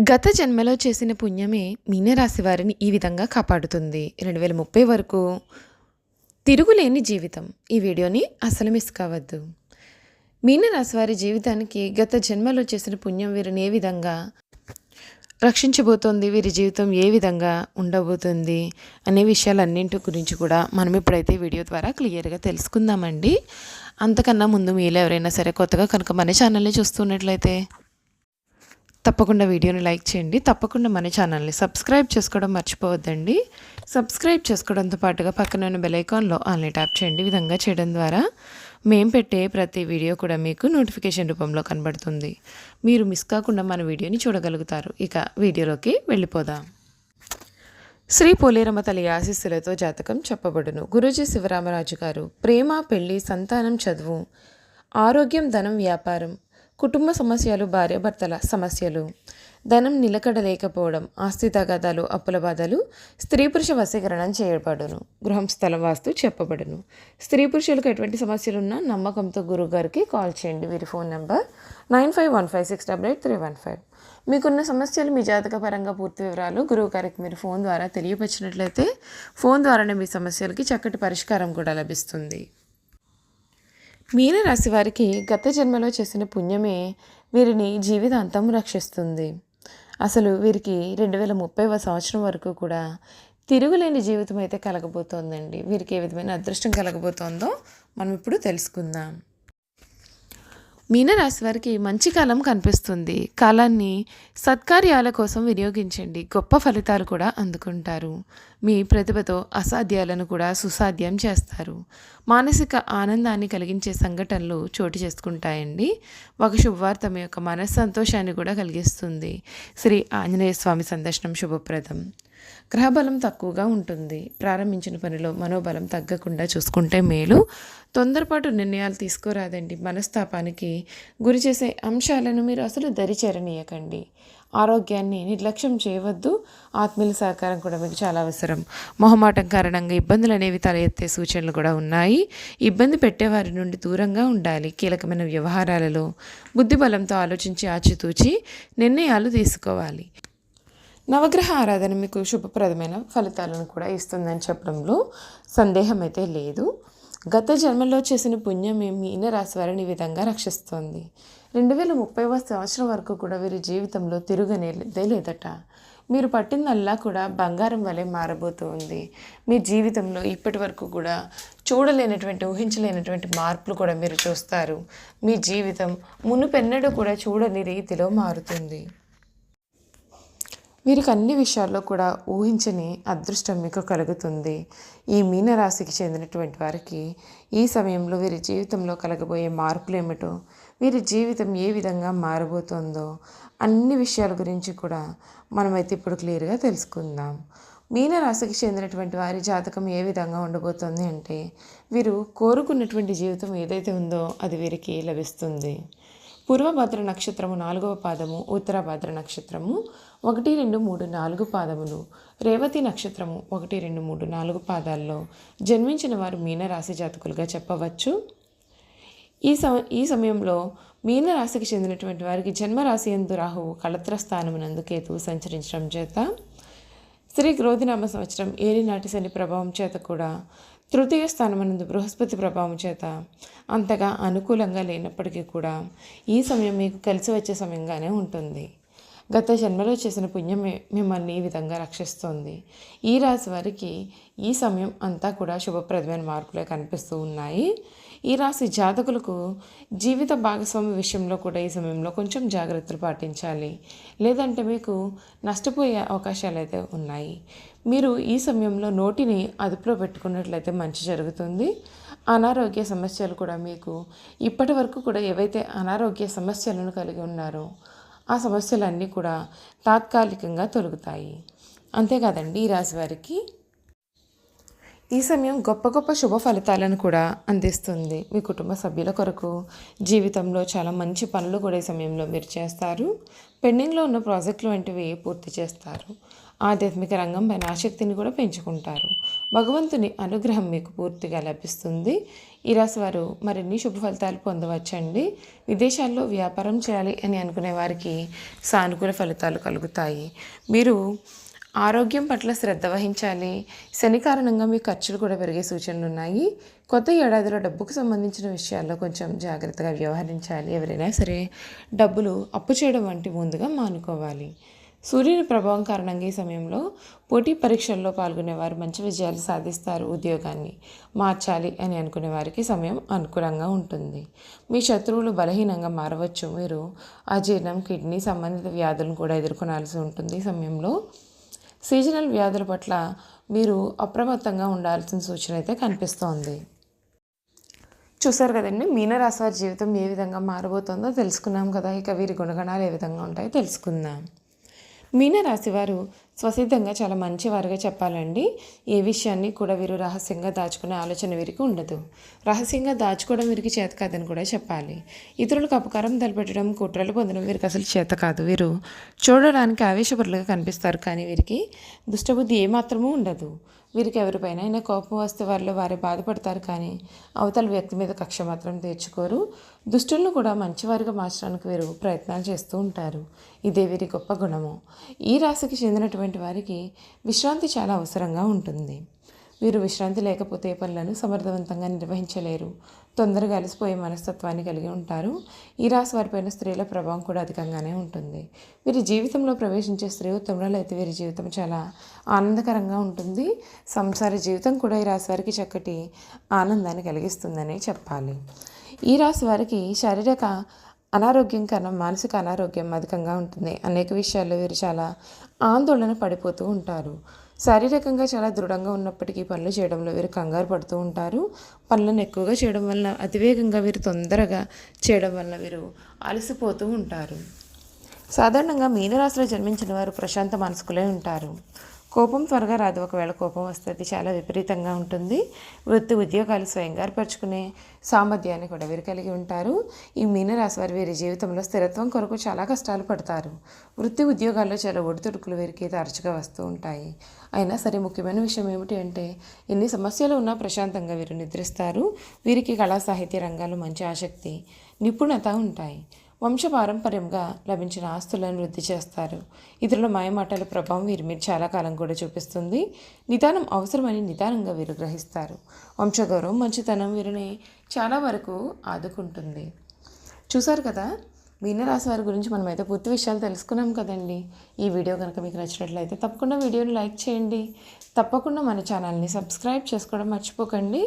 గత జన్మలో చేసిన పుణ్యమే మీనరాశి వారిని ఈ విధంగా కాపాడుతుంది. రెండు వేల ముప్పై వరకు తిరుగులేని జీవితం. ఈ వీడియోని అసలు మిస్ కావద్దు. మీనరాశి వారి జీవితానికి గత జన్మలో చేసిన పుణ్యం వీరిని ఏ విధంగా రక్షించబోతోంది? వీరి జీవితం ఏ విధంగా ఉండబోతుంది? అనే విషయాలన్నింటి గురించి కూడా మనం ఇప్పుడైతే వీడియో ద్వారా క్లియర్గా తెలుసుకుందామండి. అంతకన్నా ముందు మీలో ఎవరైనా సరే కొత్తగా కనుక మన ఛానల్ని చూస్తున్నట్లయితే తప్పకుండా వీడియోని లైక్ చేయండి. తప్పకుండా మన ఛానల్ని సబ్స్క్రైబ్ చేసుకోవడం మర్చిపోవద్దండి. సబ్స్క్రైబ్ చేసుకోవడంతో పాటుగా పక్కన ఉన్న బెల్ ఐకాన్లో ఆన్లైన్ ట్యాప్ చేయండి. విధంగా చేయడం ద్వారా మేము పెట్టే ప్రతి వీడియో కూడా మీకు నోటిఫికేషన్ రూపంలో కనబడుతుంది. మీరు మిస్ కాకుండా మన వీడియోని చూడగలుగుతారు. ఇక వీడియోలోకి వెళ్ళిపోదాం. శ్రీ పోలేరమ్మ తల్లి ఆశీస్సులతో జాతకం చెప్పబడును. గురూజీ శివరామరాజు గారు ప్రేమ పెళ్ళి సంతానం చదువు ఆరోగ్యం ధనం వ్యాపారం కుటుంబ సమస్యలు భార్యాభర్తల సమస్యలు ధనం నిలకడ లేకపోవడం ఆస్తి తగాదాలు అప్పుల బాధలు స్త్రీ పురుష వశీకరణం చేయబడును. గృహం స్థల వాస్తు చెప్పబడును. స్త్రీ పురుషులకు ఎటువంటి సమస్యలు ఉన్నా నమ్మకంతో గురువు గారికి కాల్ చేయండి. వీరి phone number nine five one five six double eight three one five. మీకున్న సమస్యలు మీ జాతక పరంగా పూర్తి వివరాలు గురువు గారికి మీరు ఫోన్ ద్వారా తెలియపరిచినట్లయితే ఫోన్ ద్వారానే మీ సమస్యలకి చక్కటి పరిష్కారం కూడా లభిస్తుంది. మీనరాశి వారికి గత జన్మలో చేసిన పుణ్యమే వీరిని జీవితాంతం రక్షిస్తుంది. అసలు వీరికి రెండు వేల ముప్పైవ సంవత్సరం వరకు కూడా తిరుగులేని జీవితం అయితే కలగబోతోందండి. వీరికి ఏ విధమైన అదృష్టం కలగబోతోందో మనం ఇప్పుడు తెలుసుకుందాం. మీనరాశి వారికి మంచి కాలం కనిపిస్తుంది. కాలాన్ని సత్కార్యాల కోసం వినియోగించండి. గొప్ప ఫలితాలు కూడా అందుకుంటారు. మీ ప్రతిభతో అసాధ్యాలను కూడా సుసాధ్యం చేస్తారు. మానసిక ఆనందాన్ని కలిగించే సంఘటనలు చోటు చేసుకుంటాయండి. ఒక శుభవార్త మీ యొక్క మనస్సంతోషాన్ని కూడా కలిగిస్తుంది. శ్రీ ఆంజనేయ స్వామి సందర్శనం శుభప్రదం. గ్రహబలం తక్కువగా ఉంటుంది. ప్రారంభించిన పనిలో మనోబలం తగ్గకుండా చూసుకుంటే మేలు. తొందరపాటు నిర్ణయాలు తీసుకోరాదండి. మనస్తాపానికి గురి చేసే అంశాలను మీరు అసలు దరిచేరనీయకండి. ఆరోగ్యాన్ని నిర్లక్ష్యం చేయవద్దు. ఆత్మీయుల సహకారం కూడా మీకు చాలా అవసరం. మొహమాటం కారణంగా ఇబ్బందులు అనేవి తలెత్తే సూచనలు కూడా ఉన్నాయి. ఇబ్బంది పెట్టేవారి నుండి దూరంగా ఉండాలి. కీలకమైన వ్యవహారాలలో బుద్ధిబలంతో ఆలోచించి ఆచితూచి నిర్ణయాలు తీసుకోవాలి. నవగ్రహ ఆరాధన మీకు శుభప్రదమైన ఫలితాలను కూడా ఇస్తుందని చెప్పడంలో సందేహం అయితే లేదు. గత జన్మలో చేసిన పుణ్యం మీ మీన రాశి వారిని ఈ విధంగా రక్షిస్తోంది. రెండు వేల ముప్పైవ సంవత్సరం వరకు కూడా వీరి జీవితంలో తిరుగనేదే లేదట. మీరు పట్టిందల్లా కూడా బంగారం వలె మారబోతుంది మీ జీవితంలో ఇప్పటి వరకు కూడా చూడలేనటువంటి ఊహించలేనటువంటి మార్పులు కూడా మీరు చూస్తారు. మీ జీవితం మునుపెన్నడూ కూడా చూడని రీతిలో మారుతుంది. వీరికి అన్ని విషయాల్లో కూడా ఊహించని అదృష్టం మీకు కలుగుతుంది. ఈ మీనరాశికి చెందినటువంటి వారికి ఈ సమయంలో వీరి జీవితంలో కలగబోయే మార్పులు ఏమిటో వీరి జీవితం ఏ విధంగా మారబోతుందో అన్ని విషయాల గురించి కూడా మనమైతే ఇప్పుడు క్లియర్గా తెలుసుకుందాం. మీనరాశికి చెందినటువంటి వారి జాతకం ఏ విధంగా ఉండబోతుంది అంటే వీరు కోరుకున్నటువంటి జీవితం ఏదైతే ఉందో అది వీరికి లభిస్తుంది. పూర్వభద్ర నక్షత్రము నాలుగవ పాదము ఉత్తరభద్ర నక్షత్రము ఒకటి రెండు మూడు నాలుగు పాదములు. రేవతి నక్షత్రము ఒకటి రెండు మూడు నాలుగు పాదాల్లో జన్మించిన వారు మీనరాశి జాతకులుగా చెప్పవచ్చు. ఈ సమ ఈ సమయంలో మీనరాశికి చెందినటువంటి వారికి జన్మరాశి ఎందు రాహువు కళత్ర స్థానమునందు కేతువు సంచరించడం చేత శ్రీ క్రోధినామ సంవత్సరం ఏలినాటి శని ప్రభావం చేత కూడా తృతీయ స్థానమనందు బృహస్పతి ప్రభావం చేత అంతగా అనుకూలంగా లేనప్పటికీ కూడా ఈ సమయం మీకు కలిసి వచ్చే సమయంగానే ఉంటుంది. గత జన్మలో చేసిన పుణ్యం మిమ్మల్ని ఈ విధంగా రక్షిస్తుంది. ఈ రాశి వారికి ఈ సమయం అంతా కూడా శుభప్రదమైన మార్పులే కనిపిస్తూ ఉన్నాయి. ఈ రాశి జాతకులకు జీవిత భాగస్వామి విషయంలో కూడా ఈ సమయంలో కొంచెం జాగ్రత్తలు పాటించాలి. లేదంటే మీకు నష్టపోయే అవకాశాలు అయితే ఉన్నాయి. మీరు ఈ సమయంలో నోటిని అదుపులో పెట్టుకున్నట్లయితే మంచి జరుగుతుంది. అనారోగ్య సమస్యలు కూడా మీకు ఇప్పటి వరకు కూడా ఏవైతే అనారోగ్య సమస్యలను కలిగి ఉన్నారో ఆ సమస్యలన్నీ కూడా తాత్కాలికంగా తొలగుతాయి. అంతేకాదండి ఈ రాశి వారికి ఈ సమయం గొప్ప గొప్ప శుభ ఫలితాలను కూడా అందిస్తుంది మీ కుటుంబ సభ్యుల కొరకు. జీవితంలో చాలా మంచి పనులు కూడా ఈ సమయంలో మీరు చేస్తారు. పెండింగ్లో ఉన్న ప్రాజెక్టులు వంటివి పూర్తి చేస్తారు. ఆధ్యాత్మిక రంగం పైన ఆసక్తిని కూడా పెంచుకుంటారు. భగవంతుని అనుగ్రహం మీకు పూర్తిగా లభిస్తుంది. ఈ రాశి వారు మరిన్ని శుభ ఫలితాలు పొందవచ్చండి. విదేశాల్లో వ్యాపారం చేయాలి అని అనుకునే వారికి సానుకూల ఫలితాలు కలుగుతాయి. మీరు ఆరోగ్యం పట్ల శ్రద్ధ వహించాలి. శని కారణంగా మీ ఖర్చులు కూడా పెరిగే సూచనలు ఉన్నాయి. కొత్త ఏడాదిలో డబ్బుకు సంబంధించిన విషయాల్లో కొంచెం జాగ్రత్తగా వ్యవహరించాలి. ఎవరైనా సరే డబ్బులు అప్పు చేయడం వంటి ముందుగా మానుకోవాలి. సూర్యుని ప్రభావం కారణంగా ఈ సమయంలో పోటీ పరీక్షల్లో పాల్గొనేవారు మంచి విజయాలు సాధిస్తారు ఉద్యోగాన్ని మార్చాలి అని అనుకునే వారికి సమయం అనుకూలంగా ఉంటుంది. మీ శత్రువులు బలహీనంగా మారవచ్చు. మీరు అజీర్ణం కిడ్నీ సంబంధిత వ్యాధులను కూడా ఎదుర్కొనాల్సి ఉంటుంది ఈ సమయంలో. సీజనల్ వ్యాధుల పట్ల మీరు అప్రమత్తంగా ఉండాల్సిన సూచన అయితే కనిపిస్తోంది. చూసారు కదండి మీనరాశి వారి జీవితం ఏ విధంగా మారబోతుందో తెలుసుకున్నాం కదా. ఇక వీరి గుణగణాలు ఏ విధంగా ఉంటాయో తెలుసుకుందాం. మీనరాశి వారు స్వసిద్ధంగా చాలా మంచివారుగా చెప్పాలండి. ఏ విషయాన్ని కూడా వీరు రహస్యంగా దాచుకునే ఆలోచన వీరికి ఉండదు. రహస్యంగా దాచుకోవడం వీరికి చేత కాదని కూడా చెప్పాలి. ఇతరులకు అపకారం తలపెట్టడం కుట్రలు పొందడం వీరికి అసలు చేత కాదు. వీరు చూడడానికి ఆవేశపరులుగా కనిపిస్తారు కానీ వీరికి దుష్టబుద్ధి ఏమాత్రమూ ఉండదు. వీరికి ఎవరిపైన అయినా కోపం వస్తే వారిలో వారే బాధపడతారు కానీ అవతల వ్యక్తి మీద కక్ష మాత్రం తీర్చుకోరు. దుష్టులను కూడా మంచివారిగా మార్చడానికి వీరు ప్రయత్నాలు చేస్తూ ఉంటారు. ఇదే వీరి గొప్ప గుణము. ఈ రాశికి చెందినటువంటి వారికి విశ్రాంతి చాలా అవసరంగా ఉంటుంది. వీరు విశ్రాంతి లేకపోతే పనులను సమర్థవంతంగా నిర్వహించలేరు. తొందరగా అలసిపోయే మనస్తత్వాన్ని కలిగి ఉంటారు. ఈ రాశి వారిపైన స్త్రీల ప్రభావం కూడా అధికంగానే ఉంటుంది. వీరి జీవితంలో ప్రవేశించే స్త్రీ ఉత్తమురాలు అయితే వీరి జీవితం చాలా ఆనందకరంగా ఉంటుంది. సంసార జీవితం కూడా ఈ రాశి వారికి చక్కటి ఆనందాన్ని కలిగిస్తుందని చెప్పాలి. ఈ రాశి వారికి శారీరక అనారోగ్యం కన్నా మానసిక అనారోగ్యం అధికంగా ఉంటుంది. అనేక విషయాల్లో వీరు చాలా ఆందోళన పడిపోతూ ఉంటారు. శారీరకంగా చాలా దృఢంగా ఉన్నప్పటికీ పనులు చేయడంలో వీరు కంగారు పడుతూ ఉంటారు. పనులను ఎక్కువగా చేయడం వల్ల అతివేగంగా వీరు తొందరగా చేయడం వల్ల వీరు అలసిపోతూ ఉంటారు. సాధారణంగా మీనరాశిలో జన్మించిన వారు ప్రశాంత మనసుకులే ఉంటారు. కోపం త్వరగా రాదు. ఒకవేళ కోపం వస్తే అది చాలా విపరీతంగా ఉంటుంది. వృత్తి ఉద్యోగాలు స్వయంగా ఏర్పరచుకునే సామర్థ్యాన్ని కూడా వీరు కలిగి ఉంటారు. ఈ మీనరాశి వారు వీరి జీవితంలో స్థిరత్వం కొరకు చాలా కష్టాలు పడతారు. వృత్తి ఉద్యోగాల్లో చాలా ఒడిదుడుకులు వీరికి తరచుగా వస్తూ ఉంటాయి. అయినా సరే ముఖ్యమైన విషయం ఏమిటి అంటే ఎన్ని సమస్యలు ఉన్నా ప్రశాంతంగా వీరు నిద్రిస్తారు. వీరికి కళా సాహిత్య రంగాలు మంచి ఆసక్తి నిపుణత ఉంటాయి. వంశపారంపర్యంగా లభించిన ఆస్తులను వృద్ధి చేస్తారు. ఇతరుల మాయమాటల ప్రభావం వీరి మీద చాలా కాలం కూడా చూపిస్తుంది. నిదానం అవసరమని నిదానంగా వీరు గ్రహిస్తారు. వంశగౌరవం మంచితనం వీరిని చాలా వరకు ఆదుకుంటుంది. చూసారు కదా? మీనరాశి వారి గురించి మనం అయితే పూర్తి విషయాలు తెలుసుకున్నాం కదండి. ఈ వీడియో కనుక మీకు నచ్చినట్లయితే తప్పకుండా వీడియోని లైక్ చేయండి. తప్పకుండా మన ఛానల్ని సబ్స్క్రైబ్ చేసుకోవడం మర్చిపోకండి.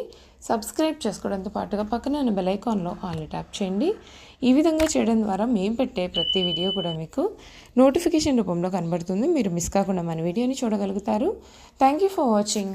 సబ్స్క్రైబ్ చేసుకోవడంతో పాటుగా పక్కన ఉన్న బెల్ ఐకాన్లో ఆల్ని ట్యాప్ చేయండి. ఈ విధంగా చేయడం ద్వారా మేము పెట్టే ప్రతి వీడియో కూడా మీకు నోటిఫికేషన్ రూపంలో కనబడుతుంది. మీరు మిస్ కాకుండా మన వీడియోని చూడగలుగుతారు. Thank you for watching